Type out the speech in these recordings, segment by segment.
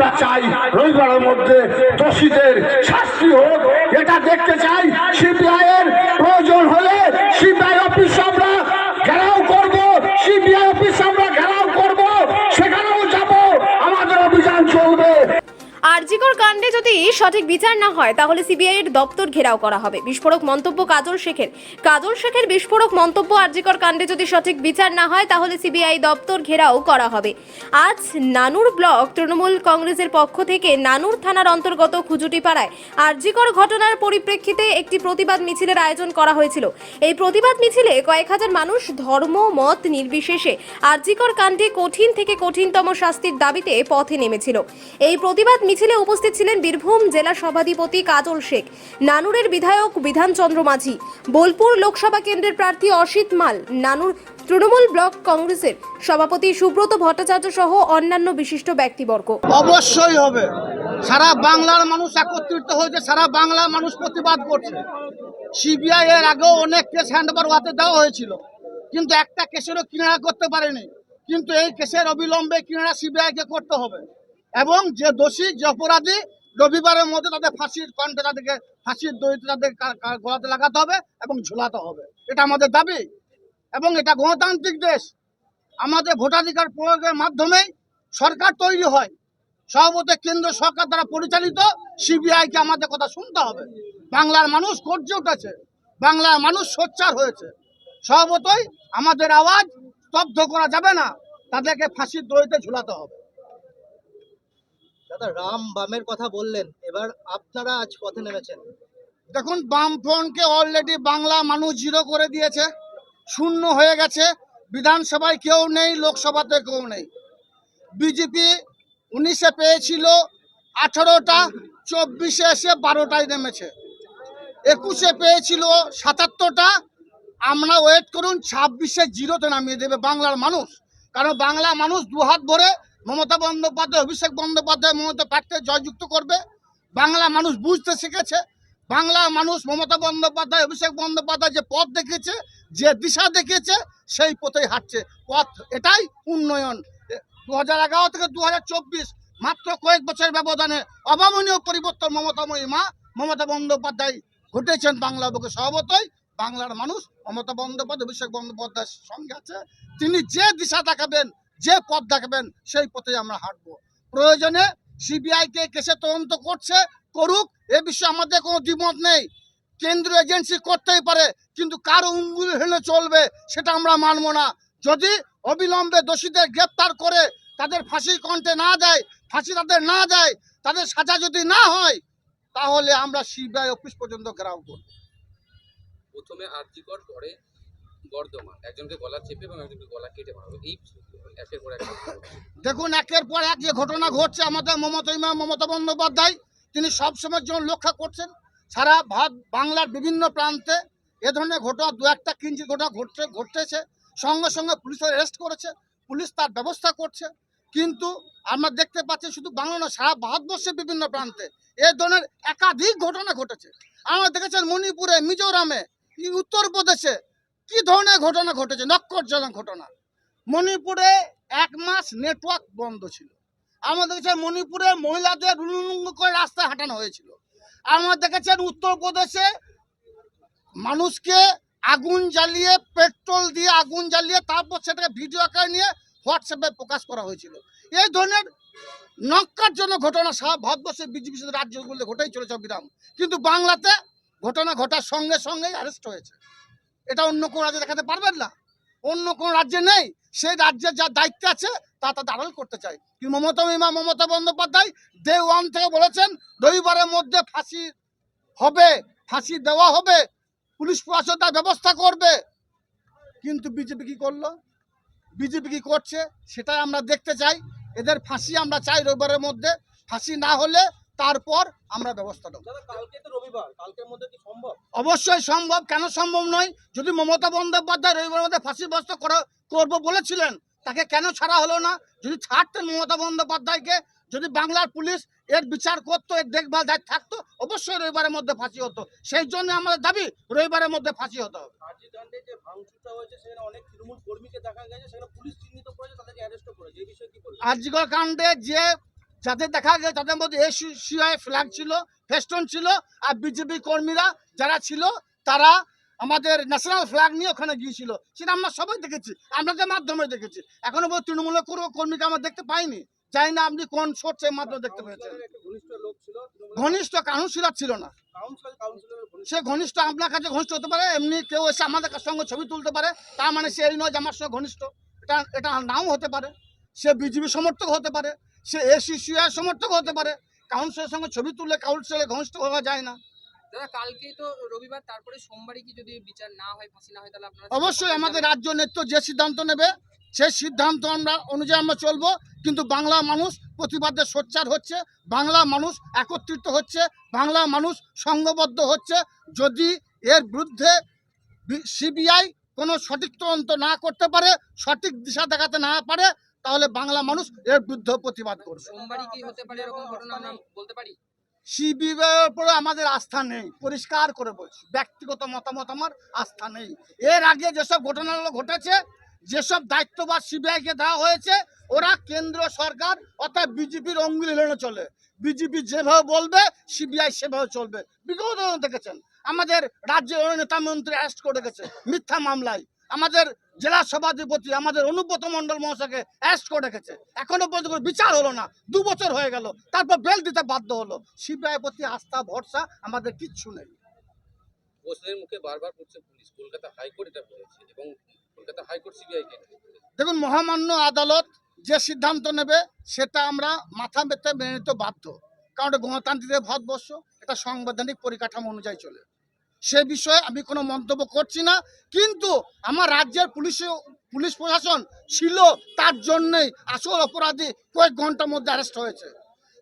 আমরা চাই রবিবারের মধ্যে দোষীদের শাস্তি হোক। এটা দেখতে চাই সিপিআই এর প্রয়োজন হলে সিপিআই অফিস আমরা ঘেরাও করব সিবিআই অফিস আমরা ঘেরাও করব সেখানেও যাব আমাদের অভিযান চলবে আরজিকর কাণ্ডে যদি সঠিক বিচার না হয়, তাহলে সিবিআই এর দপ্তর ঘেরাও করা হবে। বিস্ফোরক মন্তব্য কাজল শেখের। কাজল শেখের বিস্ফোরক মন্তব্য আরজিকর কাণ্ডে যদি সঠিক বিচার না হয়, তাহলে সিবিআই দপ্তর ঘেরাও করা হবে। আজ নানুর ব্লক তৃণমূল কংগ্রেসের পক্ষ থেকে নানুর থানার অন্তর্গত খুজুটিপাড়ায় আরজিকর ঘটনার পরিপ্রেক্ষিতে একটি প্রতিবাদ মিছিলের আয়োজন করা হয়েছিল। এই প্রতিবাদ মিছিলে কয়েক হাজার মানুষ ধর্ম, মত নির্বিশেষে আরজিকর কাণ্ডে কঠিন থেকে কঠিনতম শাস্তির দাবিতে পথে নেমেছিল। এই প্রতিবাদ মিছিলে উপস্থিত ছিলেন বীরভূম জেলা সভাধিপতি কাজল শেখ, নানুরের বিধায়ক বিধানচন্দ্র মাঝি, বোলপুর লোকসভা কেন্দ্রের প্রার্থী অসিত মাল, নানুর তৃণমূল ব্লক কংগ্রেসের সভাপতি সুব্রত ভট্টাচার্য সহ অন্যান্য বিশিষ্ট ব্যক্তিবর্গ। অবশ্যই হবে। সারা বাংলার মানুষ একত্রিত হয়েছে, সারা বাংলার মানুষ প্রতিবাদ করছে। সিবিআই এর আগেও অনেক কেস হ্যান্ডওভার হাতে দেওয়া হয়েছিল, কিন্তু একটা কেসেরও কিনারা করতে পারেনি। কিন্তু এই কেসের অবিলম্বে কিনারা সিবিআই কে করতে হবে। এবং যে দোষী, যে অপরাধী রবিবারের মধ্যে তাদের ফাঁসির কণ্ঠে তাদেরকে, ফাঁসির দড়িতে তাদের গলাতে লাগাতে হবে এবং ঝুলাতে হবে। এটা আমাদের দাবি। এবং এটা গণতান্ত্রিক দেশ। আমাদের ভোটাধিকার প্রয়োগের মাধ্যমেই সরকার তৈরি হয়। সর্বতে কেন্দ্র সরকার দ্বারা পরিচালিত সিবিআইকে আমাদের কথা শুনতে হবে। বাংলার মানুষ গর্জে উঠেছে। বাংলার মানুষ সোচ্চার হয়েছে। সর্বতই আমাদের আওয়াজ স্তব্ধ করা যাবে না। তাদেরকে ফাঁসির দড়িতে ঝুলাতে হবে। রাম বামের কথা বললেন। এবার আপনারা আজ পথে নেমেছেন। দেখুন বামফ্রন্টকে অলরেডি বাংলা মানুষ জিরো করে দিয়েছে। শূন্য হয়ে গেছে। বিধানসভায় কেউ নেই, লোকসভাতে কেউ নেই। বিজেপি উনিশে পেয়েছিল, আঠারোটা, চব্বিশে এসে বারোটায় নেমেছে। একুশে পেয়েছিল, সাতাত্তরটা। আমরা ওয়েট করুন, ছাব্বিশে জিরোতে নামিয়ে দেবে বাংলার মানুষ। কারণ বাংলা মানুষ দুহাত ভরে মমতা বন্দ্যোপাধ্যায়, অভিষেক বন্দ্যোপাধ্যায় মমতা প্রার্থী জয়যুক্ত করবে। বাংলা মানুষ বুঝতে শিখেছে। বাংলা মানুষ মমতা বন্দ্যোপাধ্যায়, অভিষেক বন্দ্যোপাধ্যায় যে পথ দেখিয়েছে, যে দিশা দেখিয়েছে, সেই পথেই হাঁটছে। পথ এটাই উন্নয়ন। দু হাজার এগারো থেকে দু হাজার চব্বিশ, মাত্র কয়েক বছরের ব্যবধানে অভাবনীয় পরিবর্তন মমতাময়ী মা মমতা বন্দ্যোপাধ্যায় ঘটেছেন বাংলা বুকে সর্বতই বাংলার মানুষ মমতা বন্দ্যোপাধ্যায়, অভিষেক বন্দ্যোপাধ্যায়ের সঙ্গে আছে। তিনি যে দিশা দেখাবেন যে পথ দেখাবেন, সেই পথে আমরা হাঁটবো। প্রয়োজনে সিবিআই কে কেসে তদন্ত করছে, করুক, এ বিষয়ে আমাদের কোনো দ্বিমত নেই। কেন্দ্রীয় এজেন্সি করতেই পারে, কিন্তু কার উঙ্গুল হেলে চলবে সেটা আমরা মানব না। যদি অবিলম্বে দোষীদের গ্রেপ্তার করে তাদের ফাঁসি কণ্ঠে না দেয়, ফাঁসি তাদের না দেয়, তাদের সাজা যদি না হয়, তাহলে আমরা সিবিআই অফিস পর্যন্ত ঘেরাও করব। প্রথমে আর্যিকর পরে বর্ধমান। একজনকে গলা চেপে এবং একজনকে গলা কেটে মারা এই একের পর এক দেখুন, একের পর এক যে ঘটনা ঘটছে, আমাদের মমতা ইমাম মমতা বন্দ্যোপাধ্যায়, তিনি সবসময়ের জন্য লক্ষ্য করছেন। সারা ভারত বাংলার বিভিন্ন প্রান্তে এ ধরনের ঘটনা, দু একটা কিঞ্চিত ঘটনা ঘটছে ঘটতেছে সঙ্গে সঙ্গে পুলিশ অ্যারেস্ট করেছে, পুলিশ তার ব্যবস্থা করছে। কিন্তু আমরা দেখতে পাচ্ছি শুধু বাংলা না সারা ভারতবর্ষের বিভিন্ন প্রান্তে এ ধরনের একাধিক ঘটনা ঘটেছে। আমরা দেখেছেন মণিপুরে, মিজোরামে, উত্তরপ্রদেশে কি ধরনের ঘটনা ঘটেছে? নক্করজনক ঘটনা। মণিপুরে এক মাস নেটওয়ার্ক বন্ধ ছিল। আমরা দেখেছেন মণিপুরে মহিলাদের রুলুলুঙ্গ করে রাস্তায় হাঁটানো হয়েছিল। আমরা দেখেছেন উত্তরপ্রদেশে মানুষকে আগুন জ্বালিয়ে, পেট্রোল দিয়ে আগুন জ্বালিয়ে তারপর সেটাকে ভিডিও আকারে নিয়ে হোয়াটসঅ্যাপে প্রকাশ করা হয়েছিল। এই ধরনের নক্কার জন্য ঘটনা সারা ভারতবর্ষের বিজেপি রাজ্যগুলো ঘটেই চলেছে অবিরাম। কিন্তু বাংলাতে ঘটনা ঘটার সঙ্গে সঙ্গেই অ্যারেস্ট হয়েছে। এটা অন্য কোনো রাজ্যে দেখাতে পারবেন না। অন্য কোনো রাজ্যে নেই। সেই রাজ্যের যা দায়িত্ব আছে, তা তা দাঁড়াল করতে চাই। কিন্তু মমতা মিমা, মমতা বন্দ্যোপাধ্যায় ডে ওয়ান থেকে বলেছেন, রবিবারের মধ্যে ফাঁসি হবে, ফাঁসি দেওয়া হবে, পুলিশ প্রশাসন তার ব্যবস্থা করবে। কিন্তু বিজেপি কি করল? বিজেপি কি করছে? সেটাই আমরা দেখতে চাই। এদের ফাঁসি আমরা চাই রবিবারের মধ্যে। ফাঁসি না হলে তারপর আমরা ব্যবস্থা নেব। অবশ্যই সম্ভব কেন সম্ভব নয়? যদি মমতা বন্দ্যোপাধ্যায় রবিবার মধ্যে ফাঁসি ব্যবস্থা করা করব বলেছিলেন তাকে কেন ছাড়া হলো না? যদি ছাড়তেন মমতা বন্দ্যোপাধ্যায়কে যদি বাংলার পুলিশ এর বিচার করতো এর দেখভাল দায়িত্ব থাকতো অবশ্যই রবিবারের মধ্যে ফাঁসি হতো। সেই জন্য আমাদের দাবি রবিবারের মধ্যে ফাঁসি হতে হবে। আর্যিকর কাণ্ডে যে যাদের দেখা গেছে তাদের মধ্যে এসিআই ফ্ল্যাগ ছিল, ফেস্টন ছিল, আর বিজেপি কর্মীরা যারা ছিল, তারা আমাদের ন্যাশনাল ফ্ল্যাগ নিয়ে ওখানে গিয়েছিল। সেটা আমরা সবাই দেখেছি আপনাদের মাধ্যমে দেখেছি। এখনও পর্যন্ত তৃণমূলের কোনো কর্মীকে আমরা দেখতে পাইনি। জানি না আপনি কোন সোর্সের মাধ্যমে দেখতে পেয়েছেন। ঘনিষ্ঠ কাউন্সিলর ছিল না। সে ঘনিষ্ঠ আপনার কাছে ঘনিষ্ঠ হতে পারে, এমনি কেউ এসে আমাদের সঙ্গে ছবি তুলতে পারে, তার মানে সে এই নয় যে আমার সঙ্গে ঘনিষ্ঠ। এটা এটা নাও হতে পারে। সে বিজেপি সমর্থক হতে পারে। সে এসিসিআই সমর্থক হতে পারে। কাউন্সিলের সঙ্গে ছবি তুললে কাউন্সিলে ঘনিষ্ঠ হওয়া যায় না। দাদা কালকেই তো রবিবার তারপরে সোমবারই কি যদি বিচার না হয় ফাঁসি না হয় তাহলে আপনারা অবশ্যই আমাদের রাজ্য নেতৃত্ব যে সিদ্ধান্ত নেবে সেই সিদ্ধান্ত আমরা অনুযায়ী আমরা চলবো। কিন্তু বাংলা মানুষ প্রতিবাদে সোচ্চার হচ্ছে বাংলা মানুষ একত্রিত হচ্ছে বাংলা মানুষ সংঘবদ্ধ হচ্ছে। যদি এর বিরুদ্ধে সিবিআই কোনো সঠিক তদন্ত না করতে পারে সঠিক দিশা দেখাতে না পারে তাহলে বাংলা মানুষ এর বিরুদ্ধে প্রতিবাদ করবে। সোমবারই কি হতে পারে এরকম ঘটনা আমরা বলতে পারি? উপরে আমাদের আস্থা নেই পরিষ্কার করে বলছি ব্যক্তিগত মতামত আমার আস্থা নেই। এর আগে যেসব ঘটনাগুলো ঘটেছে যেসব দায়িত্ববাদ সিবিআইকে দেওয়া হয়েছে ওরা কেন্দ্র সরকার অর্থাৎ বিজেপির অঙ্গুলি হেলে চলে। বিজেপি যেভাবে বলবে সিবিআই সেভাবে চলবে। বিগত দেখেছেন আমাদের রাজ্যের নেতা মন্ত্রী অ্যারেস্ট করে রেখেছে মিথ্যা মামলায়। আমাদের জেলা সভাধিপতি আমাদের অনুব্রত মন্ডল মহাশয়কে অ্যারেস্ট করে রেখেছে। এখনও পর্যন্ত বিচার হলো না। দু বছর হয়ে গেল। তারপর বেল দিতে বাধ্য হলো। সিবিআই প্রতি আস্থা ভরসা আমাদের কিচ্ছু নেই। প্রশ্নের মুখে বারবার পড়ছে পুলিশ। কলকাতা হাইকোর্ট এটা বলেছে এবং কলকাতা হাইকোর্ট সিবিআই দেখুন মহামান্য আদালত যে সিদ্ধান্ত নেবে সেটা আমরা মাথা পেতে মেনে নিতে বাধ্য। কারণ গণতান্ত্রিক ভারতবর্ষ এটা সাংবিধানিক পরিকাঠামো অনুযায়ী চলে। সে বিষয়ে আমি কোনো মন্তব্য করছি না। কিন্তু আমার রাজ্যের পুলিশ পুলিশ প্রশাসন ছিল তার জন্যই আসল অপরাধী কয়েক ঘণ্টার মধ্যে অ্যারেস্ট হয়েছে।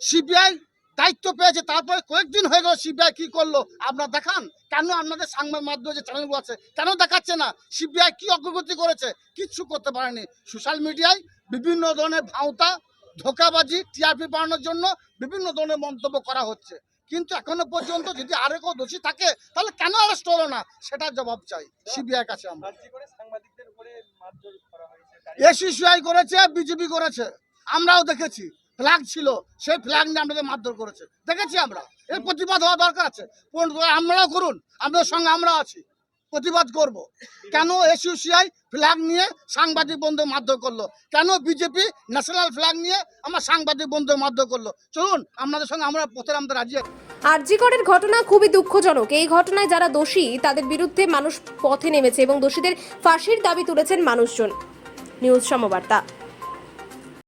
সিবিআই দায়িত্ব পেয়েছে, তারপরে কয়েকদিন হয়ে গেল সিবিআই কি করল? আপনারা দেখান। কেন আপনাদের সাংবাদ মাধ্যমে যে চ্যানেলগুলো আছে, কেন দেখাচ্ছে না? সিবিআই কি অগ্রগতি করেছে? কিচ্ছু করতে পারেনি। সোশ্যাল মিডিয়ায় বিভিন্ন ধরনের ভাওতা, ধোকাবাজি, টিআরপি বাড়ানোর জন্য বিভিন্ন ধরনের মন্তব্য করা হচ্ছে। কিন্তু এখনও পর্যন্ত যদি আরও কেউ দোষী থাকে তাহলে কেন অ্যারেস্ট হলো না? সেটার জবাব চাই। সিবিআই কাছে আমরা। এসিসিআই করেছে বিজেপি করেছে। আমরাও দেখেছি। ফ্ল্যাগ ছিল সেই ফ্ল্যাগ নিয়ে আমাদের মারধর করেছে। দেখেছি আমরা। এর প্রতিবাদ হওয়া দরকার আছে। আমরাও করুন। আমাদের সঙ্গে আমরা আছি। প্রতিবাদ করব। কেন এসিউসিআই ফ্ল্যাগ নিয়ে সাংবাদিক বন্ধু মাধ্যম করল? কেন বিজেপি ন্যাশনাল ফ্ল্যাগ নিয়ে আমার সাংবাদিক বন্ধু মাধ্যম করল? চলুন, আপনাদের সঙ্গে আমরা পথে আমাদের রাজি। আরজিকরের ঘটনা খুবই দুঃখজনক। এই ঘটনায় যারা দোষী, তাদের বিরুদ্ধে মানুষ পথে নেমেছে এবং দোষীদের ফাঁসির দাবি তুলেছেন মানুষজন। নিউজ সমবার্তা।